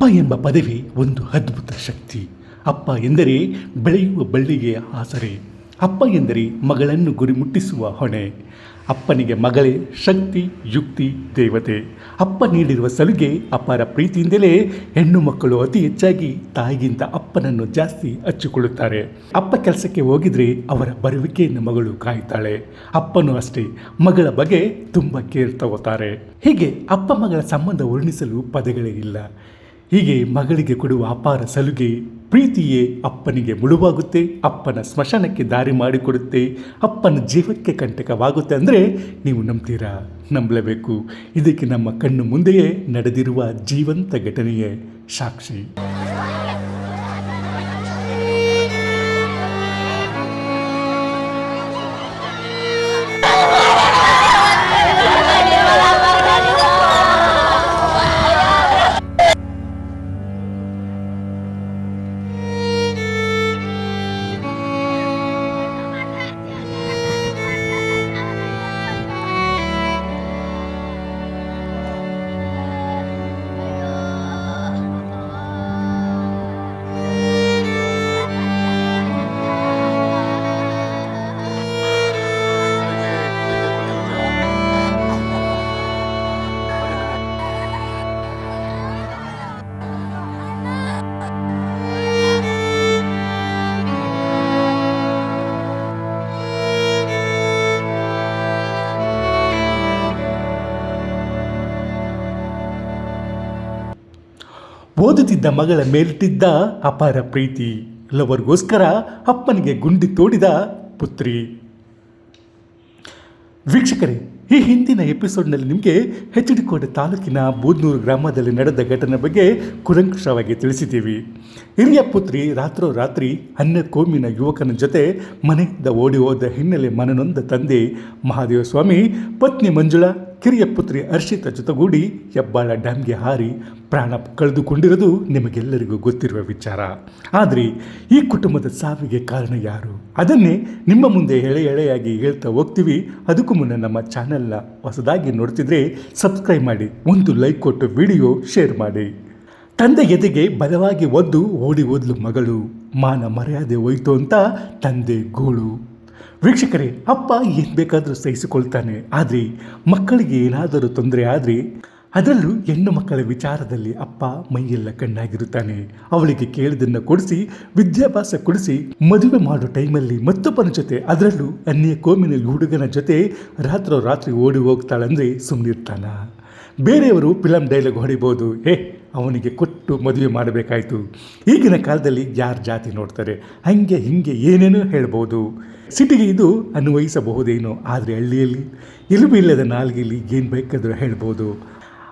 ಅಪ್ಪ ಎಂಬ ಪದವಿ ಒಂದು ಅದ್ಭುತ ಶಕ್ತಿ. ಅಪ್ಪ ಎಂದರೆ ಬೆಳೆಯುವ ಬಳ್ಳಿಗೆ ಆಸರೆ. ಅಪ್ಪ ಎಂದರೆ ಮಗಳನ್ನು ಗುರಿ ಮುಟ್ಟಿಸುವ ಹೊಣೆ. ಅಪ್ಪನಿಗೆ ಮಗಳೇ ಶಕ್ತಿ, ಯುಕ್ತಿ, ದೇವತೆ. ಅಪ್ಪ ನೀಡಿರುವ ಸಲುಗೆ ಅಪಾರ ಪ್ರೀತಿಯಿಂದಲೇ ಹೆಣ್ಣು ಮಕ್ಕಳು ಅತಿ ಹೆಚ್ಚಾಗಿ ತಾಯಿಗಿಂತ ಅಪ್ಪನನ್ನು ಜಾಸ್ತಿ ಹಚ್ಚಿಕೊಳ್ಳುತ್ತಾರೆ. ಅಪ್ಪ ಕೆಲಸಕ್ಕೆ ಹೋಗಿದ್ರೆ ಅವರ ಬರುವಿಕೆಯನ್ನು ಮಗಳು ಕಾಯ್ತಾಳೆ. ಅಪ್ಪನೂ ಅಷ್ಟೇ, ಮಗಳ ಬಗ್ಗೆ ತುಂಬ ಕೇರ್ ತಗೋತಾರೆ. ಹೀಗೆ ಅಪ್ಪ ಮಗಳ ಸಂಬಂಧ ವರ್ಣಿಸಲು ಪದಗಳೇ ಇಲ್ಲ. ಹೀಗೆ ಮಗಳಿಗೆ ಕೊಡುವ ಅಪಾರ ಸಲುಗೆ ಪ್ರೀತಿಯೇ ಅಪ್ಪನಿಗೆ ಮುಳುವಾಗುತ್ತೆ, ಅಪ್ಪನ ಸ್ಮಶಾನಕ್ಕೆ ದಾರಿ ಮಾಡಿಕೊಡುತ್ತೆ, ಅಪ್ಪನ ಜೀವಕ್ಕೆ ಕಂಟಕವಾಗುತ್ತೆ ಅಂದರೆ ನೀವು ನಂಬ್ತೀರಾ? ನಂಬಲೇಬೇಕು. ಇದಕ್ಕೆ ನಮ್ಮ ಕಣ್ಣು ಮುಂದೆಯೇ ನಡೆದಿರುವ ಜೀವಂತ ಘಟನೆಯೇ ಸಾಕ್ಷಿ. ಓದುತ್ತಿದ್ದ ಮಗಳ ಮೇಲಿಟ್ಟಿದ್ದ ಅಪಾರ ಪ್ರೀತಿ. ಲವರ್ಗೋಸ್ಕರ ಅಪ್ಪನಿಗೆ ಗುಂಡಿ ತೋಡಿದ ಪುತ್ರಿ. ವೀಕ್ಷಕರೇ, ಈ ಹಿಂದಿನ ಎಪಿಸೋಡ್ನಲ್ಲಿ ನಿಮಗೆ ಎಚ್ ತಾಲೂಕಿನ ಬೂದ್ನೂರು ಗ್ರಾಮದಲ್ಲಿ ನಡೆದ ಘಟನೆ ಬಗ್ಗೆ ಕುಲಂಕುಷವಾಗಿ ತಿಳಿಸಿದ್ದೀವಿ. ಹಿರಿಯ ಪುತ್ರಿ ರಾತ್ರೋರಾತ್ರಿ ಅನ್ಯ ಕೋಮಿನ ಯುವಕನ ಜೊತೆ ಮನೆಯಿಂದ ಓಡಿ ಹೋದ ಹಿನ್ನೆಲೆ ಮನನೊಂದ ತಂದೆ ಮಹಾದೇವ ಸ್ವಾಮಿ ಪತ್ನಿ ಮಂಜುಳಾ ಕಿರಿಯ ಪುತ್ರಿ ಅರ್ಷಿತ ಜೊತೆಗೂಡಿ ಹೆಬ್ಬಾಳ ಡ್ಯಾಮ್ಗೆ ಹಾರಿ ಪ್ರಾಣ ಕಳೆದುಕೊಂಡಿರೋದು ನಿಮಗೆಲ್ಲರಿಗೂ ಗೊತ್ತಿರುವ ವಿಚಾರ. ಆದರೆ ಈ ಕುಟುಂಬದ ಸಾವಿಗೆ ಕಾರಣ ಯಾರು? ಅದನ್ನೇ ನಿಮ್ಮ ಮುಂದೆ ಎಳೆ ಎಳೆಯಾಗಿ ಹೇಳ್ತಾ ಹೋಗ್ತೀವಿ. ಅದಕ್ಕೂ ಮುನ್ನ ನಮ್ಮ ಚಾನೆಲ್ನ ಹೊಸದಾಗಿ ನೋಡ್ತಿದ್ರೆ ಸಬ್ಸ್ಕ್ರೈಬ್ ಮಾಡಿ, ಒಂದು ಲೈಕ್ ಕೊಟ್ಟು ವಿಡಿಯೋ ಶೇರ್ ಮಾಡಿ. ತಂದೆ ಎದೆಗೆ ಬಲವಾಗಿ ಒದ್ದು ಓಡಿ ಓದ್ಲು ಮಗಳು. ಮಾನ ಮರ್ಯಾದೆ ಹೋಯ್ತು ಅಂತ ತಂದೆ ಗೋಳು. ವೀಕ್ಷಕರೇ, ಅಪ್ಪ ಏನು ಬೇಕಾದರೂ ಸಹಿಸಿಕೊಳ್ತಾನೆ. ಆದರೆ, ಮಕ್ಕಳಿಗೆ ಏನಾದರೂ ತೊಂದರೆ ಆದರೆ, ಅದರಲ್ಲೂ ಹೆಣ್ಣು ಮಕ್ಕಳ ವಿಚಾರದಲ್ಲಿ ಅಪ್ಪ ಮೈಯೆಲ್ಲ ಕಣ್ಣಾಗಿರುತ್ತಾನೆ. ಅವಳಿಗೆ ಕೇಳಿದನ್ನು ಕೊಡಿಸಿ, ವಿದ್ಯಾಭ್ಯಾಸ ಕೊಡಿಸಿ, ಮದುವೆ ಮಾಡೋ ಟೈಮಲ್ಲಿ ಮತ್ತೊಬ್ಬನ ಜೊತೆ, ಅದರಲ್ಲೂ ಅನ್ಯ ಕೋಮಿನ ಹುಡುಗನ ಜೊತೆ ರಾತ್ರೋ ರಾತ್ರಿ ಓಡಿ ಹೋಗ್ತಾಳಂದ್ರೆ ಸುಮ್ಮನಿರ್ತಾನ ಬೇರೆಯವರು ಫಿಲಮ್ ಡೈಲಾಗ್ ಹೊಡಿಬೋದು. ಏ ಅವನಿಗೆ ಕೊಟ್ಟು ಮದುವೆ ಮಾಡಬೇಕಾಯಿತು. ಈಗಿನ ಕಾಲದಲ್ಲಿ ಯಾರು ಜಾತಿ ನೋಡ್ತಾರೆ? ಹಂಗೆ ಹಿಂಗೆ ಏನೇನೋ ಹೇಳ್ಬೋದು. ಸಿಟಿಗೆ ಇದು ಅನ್ವಯಿಸಬಹುದೇನೋ ಆದರೆ ಹಳ್ಳಿಯಲ್ಲಿ. ಎಲುಬು ಇಲ್ಲದ ನಾಲ್ಗೆಯಲ್ಲಿ ಏನು ಬೇಕಾದರೂ ಹೇಳ್ಬೋದು.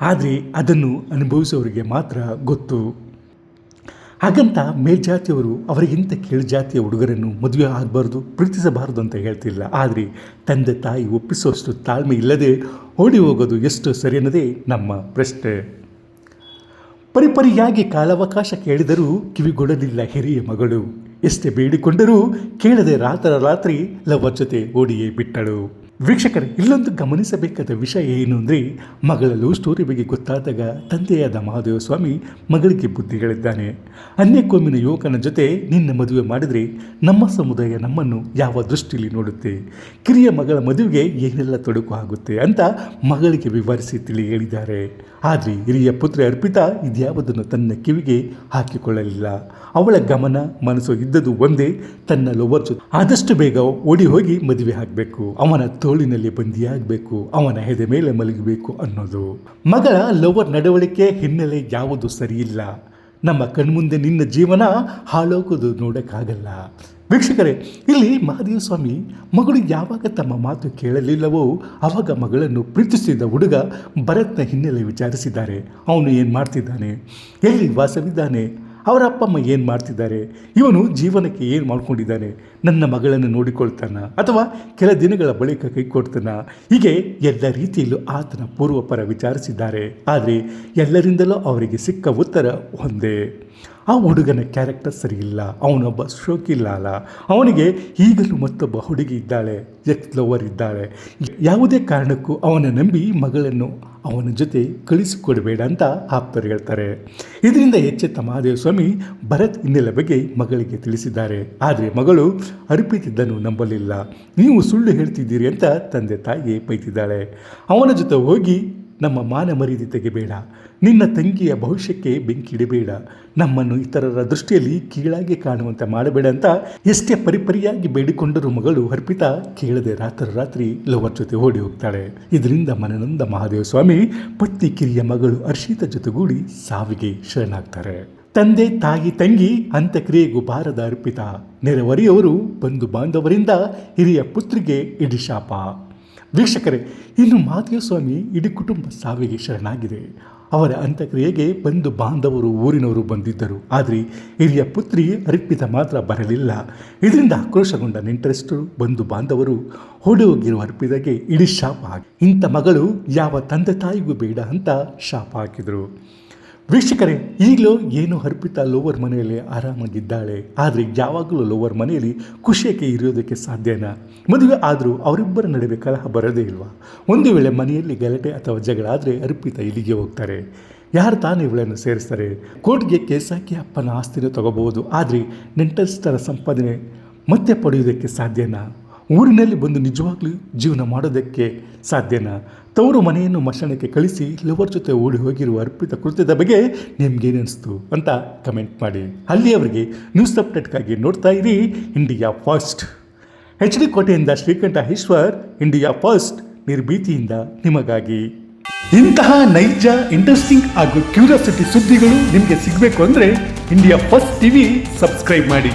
ಆದರೆ ಅದನ್ನು ಅನುಭವಿಸೋರಿಗೆ ಮಾತ್ರ ಗೊತ್ತು. ಹಾಗಂತ ಮೇಲ್ಜಾತಿಯವರು ಅವರಿಗಿಂತ ಕೀಳ್ಜಾತಿಯ ಹುಡುಗರನ್ನು ಮದುವೆ ಆಗಬಾರ್ದು, ಪ್ರೀತಿಸಬಾರದು ಅಂತ ಹೇಳ್ತಿಲ್ಲ. ಆದರೆ ತಂದೆ ತಾಯಿ ಒಪ್ಪಿಸುವಷ್ಟು ತಾಳ್ಮೆ ಇಲ್ಲದೆ ಓಡಿ ಹೋಗೋದು ಎಷ್ಟು ಸರಿ ಅನ್ನೋದೇ ನಮ್ಮ ಪ್ರಶ್ನೆ. ಪರಿಪರಿಯಾಗಿ ಕಾಲಾವಕಾಶ ಕೇಳಿದರೂ ಕಿವಿಗೊಡಲಿಲ್ಲ ಹಿರಿಯ ಮಗಳು. ಎಷ್ಟೇ ಬೇಡಿಕೊಂಡರೂ ಕೇಳದೆ ರಾತ್ರ ರಾತ್ರಿ ಲವ್ವ ಜೊತೆ ಓಡಿಯೇ ಬಿಟ್ಟಳು. ವೀಕ್ಷಕರೇ, ಇಲ್ಲೊಂದು ಗಮನಿಸಬೇಕಾದ ವಿಷಯ ಏನು ಅಂದರೆ ಮಗಳ ಸ್ಟೋರಿ ಬಗ್ಗೆ ಗೊತ್ತಾದಾಗ ತಂದೆಯಾದ ಮಹಾದೇವ ಸ್ವಾಮಿ ಮಗಳಿಗೆ ಬುದ್ಧಿ ಹೇಳಿದ್ದಾನೆ. ಅನ್ಯ ಕೋಮಿನ ಯುವಕನ ಜೊತೆ ನಿನ್ನ ಮದುವೆ ಮಾಡಿದರೆ ನಮ್ಮ ಸಮುದಾಯ ನಮ್ಮನ್ನು ಯಾವ ದೃಷ್ಟಿಯಲ್ಲಿ ನೋಡುತ್ತೆ? ಕಿರಿಯ ಮಗಳ ಮದುವೆಗೆ ಏನೆಲ್ಲ ತೊಡಕು ಆಗುತ್ತೆ ಅಂತ ಮಗಳಿಗೆ ವಿವರಿಸಿ ತಿಳಿ ಹೇಳಿದ್ದಾರೆ ಆದರೆ ಹಿರಿಯ ಪುತ್ರ ಅರ್ಪಿತಾ ಇದ್ಯಾವುದನ್ನು ತನ್ನ ಕಿವಿಗೆ ಹಾಕಿಕೊಳ್ಳಲಿಲ್ಲ. ಅವಳ ಗಮನ, ಮನಸ್ಸು ಇದ್ದದ್ದು ಒಂದೇ, ತನ್ನ ಲೋವರ್ ಆದಷ್ಟು ಬೇಗ ಓಡಿ ಹೋಗಿ ಮದುವೆ ಹಾಕಬೇಕು ಅವನ ತೋಳಿನಲ್ಲಿ ಬಂದಿಯಾಗಬೇಕು ಅವನ ಹೆದೆ ಮೇಲೆ ಮಲಗಬೇಕು ಅನ್ನೋದು. ಮಗಳ ಲವರ್ ನಡವಳಿಕೆ ಹಿನ್ನೆಲೆ ಯಾವುದು ಸರಿಯಿಲ್ಲ. ನಮ್ಮ ಕಣ್ಮುಂದೆ ನಿನ್ನ ಜೀವನ ಹಾಳೋಗೋದು ನೋಡೋಕ್ಕಾಗಲ್ಲ. ವೀಕ್ಷಕರೇ, ಇಲ್ಲಿ ಮಹಾದೇವ ಸ್ವಾಮಿ ಮಗಳು ಯಾವಾಗ ತಮ್ಮ ಮಾತು ಕೇಳಲಿಲ್ಲವೋ ಆವಾಗ ಮಗಳನ್ನು ಪ್ರೀತಿಸಿದ ಹುಡುಗ ಭರತ್ನ ಹಿನ್ನೆಲೆ ವಿಚಾರಿಸಿದ್ದಾರೆ. ಅವನು ಏನು ಮಾಡ್ತಿದ್ದಾನೆ? ಎಲ್ಲಿ ವಾಸವಿದ್ದಾನೆ? ಅವರ ಅಪ್ಪ ಅಮ್ಮ ಏನು ಮಾಡ್ತಿದ್ದಾರೆ? ಇವನು ಜೀವನಕ್ಕೆ ಏನು ಮಾಡ್ಕೊಂಡಿದ್ದಾನೆ? ನನ್ನ ಮಗಳನ್ನು ನೋಡಿಕೊಳ್ತಾನ ಅಥವಾ ಕೆಲ ದಿನಗಳ ಬಳಿಕ ಕೈ ಕೊಡ್ತಾನ ಹೀಗೆ ಎಲ್ಲ ರೀತಿಯಲ್ಲೂ ಆತನ ಪೂರ್ವಪರ ವಿಚಾರಿಸಿದ್ದಾರೆ. ಆದರೆ ಎಲ್ಲರಿಂದಲೂ ಅವರಿಗೆ ಸಿಕ್ಕ ಉತ್ತರ ಒಂದೇ. ಆ ಹುಡುಗನ ಕ್ಯಾರೆಕ್ಟರ್ ಸರಿಯಿಲ್ಲ, ಅವನೊಬ್ಬ ಶೋಕಿಲ್ಲ ಅವನಿಗೆ ಈಗಲೂ ಮತ್ತೊಬ್ಬ ಹುಡುಗಿ ಇದ್ದಾಳೆ ಎಕ್ಸ್ ಲವರ್ ಇದ್ದಾಳೆ. ಯಾವುದೇ ಕಾರಣಕ್ಕೂ ಅವನ ನಂಬಿ ಮಗಳನ್ನು ಅವನ ಜೊತೆ ಕಳಿಸಿಕೊಡಬೇಡ ಅಂತ ಆಪ್ತರು ಹೇಳ್ತಾರೆ. ಇದರಿಂದ ಎಚ್ಚೆತ್ತ ಮಹಾದೇವ ಸ್ವಾಮಿ ಭರತ್ ಹಿನ್ನೆಲೆ ಬಗ್ಗೆ ಮಗಳಿಗೆ ತಿಳಿಸಿದ್ದಾರೆ. ಆದರೆ ಮಗಳು ಅರ್ಪಿತಿದ್ದನ್ನು ನಂಬಲಿಲ್ಲ. ನೀವು ಸುಳ್ಳು ಹೇಳ್ತಿದ್ದೀರಿ ಅಂತ ತಂದೆ ತಾಯಿಗೆ ಬೈತಿದ್ದಾಳೆ. ಅವನ ಜೊತೆ ಹೋಗಿ ನಮ್ಮ ಮಾನ ಮರ್ಯಾದೆ ತೆಗೆಬೇಡ. ನಿನ್ನ ತಂಗಿಯ ಭವಿಷ್ಯಕ್ಕೆ ಬೆಂಕಿಡಬೇಡ ನಮ್ಮನ್ನು ಇತರರ ದೃಷ್ಟಿಯಲ್ಲಿ ಕೀಳಾಗಿ ಕಾಣುವಂತೆ ಮಾಡಬೇಡ ಅಂತ ಎಷ್ಟೇ ಪರಿಪರಿಯಾಗಿ ಬೇಡಿಕೊಂಡರೂ ಮಗಳು ಅರ್ಪಿತಾ ಕೇಳದೆ ರಾತ್ರಿ ಲವರ್ ಜೊತೆ ಓಡಿ ಹೋಗ್ತಾಳೆ. ಇದರಿಂದ ಮನನಂದ ಮಹಾದೇವ ಸ್ವಾಮಿ ಪತ್ನಿ ಕಿರಿಯ ಮಗಳು ಹರ್ಷಿತ ಜೊತೆಗೂಡಿ ಸಾವಿಗೆ ಶರಣಾಗ್ತಾರೆ. ತಂದೆ, ತಾಯಿ, ತಂಗಿ, ಅಂತ್ಯಕ್ರಿಯೆಗೂ ಬಾರದ ಅರ್ಪಿತ ನೆರೆಹೊರೆಯವರು, ಬಂಧು ಬಾಂಧವರಿಂದ ಹಿರಿಯ ಪುತ್ರಿಗೆ ಇಡಿ ಶಾಪ. ವೀಕ್ಷಕರೇ, ಇನ್ನು ಮಾದೇವಸ್ವಾಮಿ ಇಡೀ ಕುಟುಂಬ ಸಾವಿಗೆ ಶರಣಾಗಿದೆ. ಅವರ ಅಂತ್ಯಕ್ರಿಯೆಗೆ ಬಂಧು ಬಾಂಧವರು ಊರಿನವರು ಬಂದಿದ್ದರು. ಆದರೆ ಹಿರಿಯ ಪುತ್ರಿ ಅರ್ಪಿತ ಮಾತ್ರ ಬರಲಿಲ್ಲ. ಇದರಿಂದ ಆಕ್ರೋಶಗೊಂಡ ನೆಂಟರಷ್ಟು ಬಂಧು ಬಾಂಧವರು ಹೋಗಿರುವ ಅರ್ಪಿತಗೆ ಇಡೀ ಶಾಪ ಹಾಕಿ, ಇಂಥ ಮಗಳು ಯಾವ ತಂದೆ ತಾಯಿಗೂ ಬೇಡ ಅಂತ ಶಾಪ ಹಾಕಿದರು. ವೀಕ್ಷಕರೇ, ಈಗಲೂ ಏನು ಅರ್ಪಿತಾ ಲೋವರ್ ಮನೆಯಲ್ಲಿ ಆರಾಮಾಗಿದ್ದಾಳೆ. ಆದರೆ ಯಾವಾಗಲೂ ಲೋವರ್ ಮನೆಯಲ್ಲಿ ಖುಷಿಯಕ್ಕೆ ಇರೋದಕ್ಕೆ ಸಾಧ್ಯನಾ? ಮದುವೆ ಆದರೂ ಅವರಿಬ್ಬರ ನಡುವೆ ಕಲಹ ಬರೋದೇ ಇಲ್ವಾ? ಒಂದು ವೇಳೆ ಮನೆಯಲ್ಲಿ ಗಲಾಟೆ ಅಥವಾ ಜಗಳ ಆದರೆ ಅರ್ಪಿತಾ ಇಲ್ಲಿಗೆ ಹೋಗ್ತಾರೆ. ಯಾರು ತಾನೇ ಇವಳನ್ನು ಸೇರಿಸ್ತಾರೆ? ಕೋರ್ಟ್ಗೆ ಕೇಸಾಕಿ ಅಪ್ಪನ ಆಸ್ತಿನೂ ತಗೋಬಹುದು. ಆದರೆ ನೆಂಟಸ್ಥರ ಸಂಪಾದನೆ ಮತ್ತೆ ಪಡೆಯೋದಕ್ಕೆ ಸಾಧ್ಯನಾ? ಊರಿನಲ್ಲಿ ಬಂದು ನಿಜವಾಗ್ಲೂ ಜೀವನ ಮಾಡೋದಕ್ಕೆ ಸಾಧ್ಯನಾ? ತವರು ಮನೆಯನ್ನು ಮಶಣಕ್ಕೆ ಕಳಿಸಿ ಲವರ್ ಜೊತೆ ಓಡಿ ಹೋಗಿರುವ ಅರ್ಪಿತ ಕೃತ್ಯದ ಬಗ್ಗೆ ನಿಮ್ಗೇನಿಸ್ತು ಅಂತ ಕಮೆಂಟ್ ಮಾಡಿ. ಅಲ್ಲಿಯವರಿಗೆ ನ್ಯೂಸ್ ಅಪ್ಡೇಟ್ಗಾಗಿ ನೋಡ್ತಾ ಇರಿ ಇಂಡಿಯಾ ಫಸ್ಟ್ ಎಚ್ ಡಿ ಕೋಟೆಯಿಂದ ಶ್ರೀಕಂಠ ಈಶ್ವರ್ ಇಂಡಿಯಾ ಫಸ್ಟ್ ನಿರ್ಭೀತಿಯಿಂದ ನಿಮಗಾಗಿ. ಇಂತಹ ನೈಜ ಇಂಟ್ರೆಸ್ಟಿಂಗ್ ಹಾಗೂ ಕ್ಯೂರಿಯಾಸಿಟಿ ಸುದ್ದಿಗಳು ನಿಮಗೆ ಸಿಗಬೇಕು ಅಂದರೆ ಇಂಡಿಯಾ ಫಸ್ಟ್ ಟಿವಿ ಸಬ್ಸ್ಕ್ರೈಬ್ ಮಾಡಿ.